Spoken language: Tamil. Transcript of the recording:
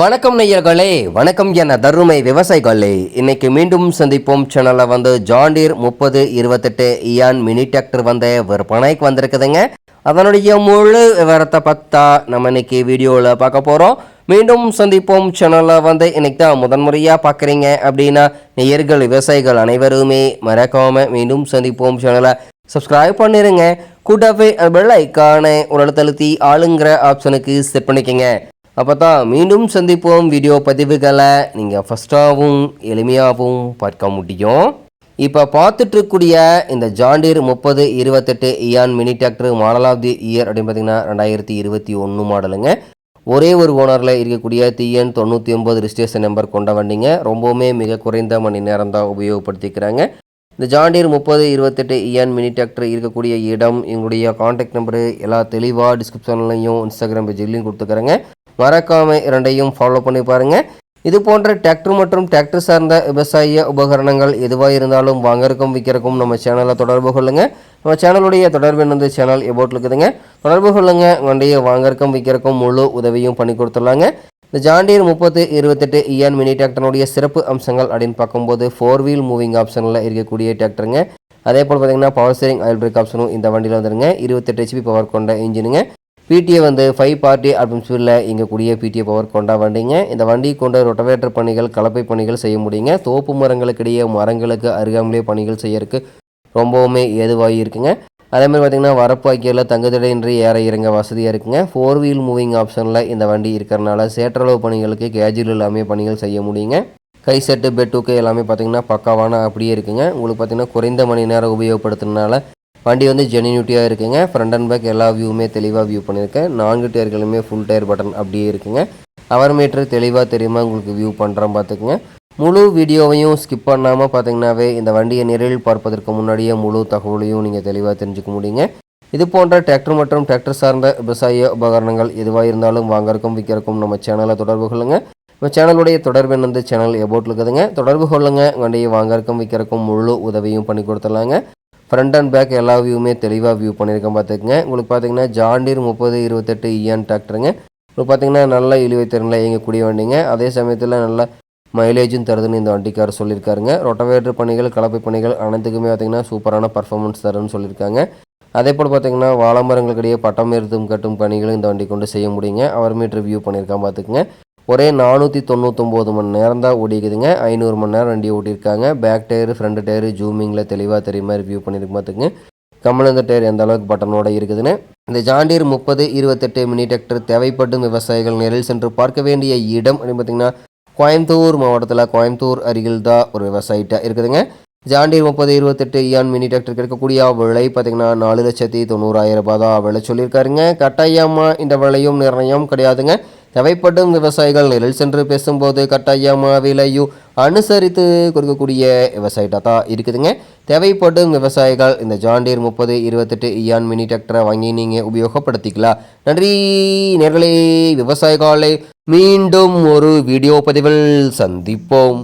வணக்கம் நேயர்களே வணக்கம் என தருமை விவசாயிகளே. இன்னைக்கு மீண்டும் சந்திப்போம். சேனலில் வந்து ஜாண்டீர் முப்பது இருபத்தெட்டு இயான் மினி டிராக்டர் வந்து விற்பனைக்கு வந்திருக்குதுங்க. அதனுடைய முழு விவரத்தை பார்த்தா நம்ம இன்னைக்கு வீடியோவில் பார்க்க போகிறோம் மீண்டும் சந்திப்போம். சேனலில் வந்து இன்னைக்கு தான் முதன்முறையாக பார்க்குறீங்க அப்படின்னா நேயர்கள் விவசாயிகள் அனைவருமே மறக்காமல் மீண்டும் சந்திப்போம். சேனலை சப்ஸ்கிரைப் பண்ணிடுங்க கூட்டவே பெல் ஐக்கானை ஒரு அழுத்தழுத்தி ஆளுங்கிற ஆப்ஷனுக்கு செட் பண்ணிக்கோங்க. அப்போ தான் மீண்டும் சந்திப்போம் வீடியோ பதிவுகளை. நீங்கள் ஃபஸ்ட்டாகவும் எளிமையாகவும் பார்க்க முடியும். இப்போ பார்த்துட்ருக்கூடிய இந்த ஜாண்டீர் முப்பது இருபத்தெட்டு Ian mini tractor model of the year அப்படின்னு பார்த்தீங்கன்னா ரெண்டாயிரத்தி இருபத்தி ஒன்று மாடலுங்க. ஒரே ஒரு ஓனரில் இருக்கக்கூடிய டிஎன் தொண்ணூற்றி ஒம்பது ரிஜிஸ்ட்ரேஷன் நம்பர் கொண்ட வண்டிங்க. ரொம்பவுமே மிக குறைந்த மணி நேரம் தான் உபயோகப்படுத்திக்கிறாங்க. இந்த ஜாண்டீர் முப்பது இருபத்தெட்டு இஎன் மினி டிராக்டர் இருக்கக்கூடிய இடம் எங்களுடைய காண்டாக்ட் நம்பரு எல்லா தெளிவாக டிஸ்கிரிப்ஷன்லையும் இன்ஸ்டாகிராம் பேஜ்லையும் கொடுத்துக்கிறேங்க. மறக்காமல் இரண்டையும் ஃபாலோ பண்ணி பாருங்கள் இது போன்ற டிராக்டர் மற்றும் டிராக்டர் சார்ந்த விவசாய உபகரணங்கள் எதுவாக இருந்தாலும் வாங்கறக்கும் விற்கிறக்கும் நம்ம சேனலை தொடர்பு கொள்ளுங்கள் நம்ம சேனலுடைய தொடர்பு என்னது சேனல் எபோட் இருக்குதுங்க. தொடர்பு கொள்ளுங்கள் வண்டியை வாங்கறக்கும் விற்கிறக்கும் முழு உதவியும் பண்ணி கொடுத்துடலாங்க. இந்த ஜாண்டியர் முப்பத்து இருபத்தெட்டு இஎன் மினி டிராக்டருடைய சிறப்பு அம்சங்கள் அப்படின்னு பார்க்கும்போது ஃபோர் வீல் மூவிங் ஆப்ஷனில் இருக்கக்கூடிய டிராக்டருங்க அதே போல் பார்த்தீங்கன்னா பவர் ஸ்டேரிங் ஆயில் பிரேக் ஆப்ஷனும் இந்த வண்டியில் வந்துருங்க. இருபத்தெட்டு ஹெச்பி பவர் கொண்ட இன்ஜினுங்க பிடிஏ வந்து ஃபைவ் பார்ட்டி ஆல்பம் இங்கே இயங்கக்கூடிய பிடிஏ பவர் கொண்டா வண்டிங்க. இந்த வண்டி கொண்டு ரொட்டவேட்டர் பணிகள் கலப்பை பணிகள் செய்ய முடியுங்க. தோப்பு மரங்களுக்கிடையே மரங்களுக்கு அருகாமலே பணிகள் செய்யறதுக்கு ரொம்பவுமே ஏதுவாகி இருக்குங்க. அதே மாதிரி பார்த்திங்கன்னா வரப்பு ஐக்கியில் தங்குதடையின்றி ஏற இறங்க வசதியாக இருக்குங்க. ஃபோர் வீல் மூவிங் ஆப்ஷனில் இந்த வண்டி இருக்கிறனால சேற்றளவு பணிகளுக்கு கேஜுவல் எல்லாமே பணிகள் செய்ய முடியுங்க. கை செட்டு பெட்டுக்கு எல்லாமே பார்த்திங்கன்னா பக்காவான அப்படியே இருக்குங்க. உங்களுக்கு பார்த்திங்கன்னா குறைந்த மணி நேரம் உபயோகப்படுத்துறதுனால வண்டி வந்து ஜெனியூட்டியாக இருக்குங்க. ஃப்ரண்ட் அண்ட் பேக் எல்லா வியூவுமே தெளிவாக வியூ பண்ணியிருக்கேன். நான்கு டயர்களுமே ஃபுல் டயர் பட்டன் அப்படியே இருக்குங்க. அவர் மீட்டர் தெளிவாக தெரியுமா? உங்களுக்கு வியூ பண்ணுறோம் பார்த்துக்குங்க. முழு வீடியோவையும் ஸ்கிப் பண்ணாமல் பார்த்தீங்கன்னாவே இந்த வண்டியை நேரில் பார்ப்பதற்கு முன்னாடியே முழு தகவலையும் நீங்கள் தெளிவாக தெரிஞ்சுக்க முடியுங்க. இது போன்ற டிராக்டர் மற்றும் டிராக்டர் சார்ந்த விவசாய உபகரணங்கள் எதுவாக இருந்தாலும் வாங்கறக்கும் விற்கிறக்கும் நம்ம சேனலை தொடர்பு கொள்ளுங்க. நம்ம சேனலுடைய தொடர்பு என்னது சேனல் எபோட் இருக்குதுங்க. தொடர்பு கொள்ளுங்க. வண்டியை வாங்கறக்கும் விற்கிறக்கும் முழு உதவியும் பண்ணி கொடுத்துடலாங்க. ஃப்ரண்ட் அண்ட் பேக் எல்லா வியூவுமே தெளிவாக வியூ பண்ணியிருக்கேன் பார்த்துக்குங்க. உங்களுக்கு பார்த்தீங்கன்னா ஜாண்டீர் முப்பது இருபத்தெட்டு இஎன் டிராக்டருங்க உங்களுக்கு பார்த்தீங்கன்னா நல்ல இழுவை திறனில் இயங்கக்கூடிய வண்டிங்க. அதே சமயத்தில் நல்ல மைலேஜும் தருதுன்னு இந்த வண்டிக்காரர் சொல்லியிருக்காருங்க. ரொட்டவேட்டர் பணிகள் கலப்பை பணிகள் அனைத்துக்குமே பார்த்திங்கன்னா சூப்பரான பர்ஃபார்மன்ஸ் தருன்னு சொல்லியிருக்காங்க. அதே போல் பார்த்திங்கன்னா வாழமரங்களுக்கிடையே பட்டம் ஏறுத்தும் கட்டும் பணிகளும் இந்த வண்டி கொண்டு செய்ய முடியுங்க. அவர் மீட்டர் வியூ பண்ணியிருக்கான் பார்த்துக்குங்க. ஒரே நானூற்றி தொண்ணூத்தொம்பது மணி நேரம் தான் ஓடிக்குதுங்க. ஐநூறு மணி நேரம் வண்டி ஓட்டியிருக்காங்க. பேக் டயரு ஃப்ரண்ட் டயரு ஜூமிங்கில் தெளிவாக தெரியுமா மாதிரி வியூ பண்ணியிருக்கு பார்த்துங்க கமலந்த டயர் எந்த அளவுக்கு பட்டனோட இருக்குதுன்னு. இந்த ஜாண்டீர் முப்பது இருபத்தெட்டு மினி டிராக்டர் தேவைப்படும் விவசாயிகள் நேரில் சென்று பார்க்க வேண்டிய இடம் அப்படின்னு பார்த்தீங்கன்னா கோயம்புத்தூர் மாவட்டத்தில் கோயம்புத்தூர் அருகில் தான் ஒரு விவசாயிட்டாக இருக்குதுங்க. ஜாண்டீர் முப்பது இருபத்தெட்டு இயான் மினி டிராக்டர் கிடைக்கக்கூடிய விலை பார்த்தீங்கன்னா நாலு லட்சத்தி தொண்ணூறாயிரம் ரூபாய் தான் விலை சொல்லியிருக்காருங்க. கட்டாயமாக இந்த விலையும் நிர்ணயம் கிடையாதுங்க. தேவைப்படும் விவசாயிகள் நிழல் சென்று பேசும்போது கட்டாயமாக விலையும் அனுசரித்து கொடுக்கக்கூடிய விவசாயிட்டாக தான் இருக்குதுங்க. தேவைப்படும் விவசாயிகள் இந்த ஜாண்டீர் முப்பது இருபத்தெட்டு இயான் மினி டிராக்டரை வாங்கி நீங்கள் உபயோகப்படுத்திக்கலாம். நன்றி நேர்களே. விவசாயிகளே மீண்டும் ஒரு வீடியோ பதிவில் சந்திப்போம்.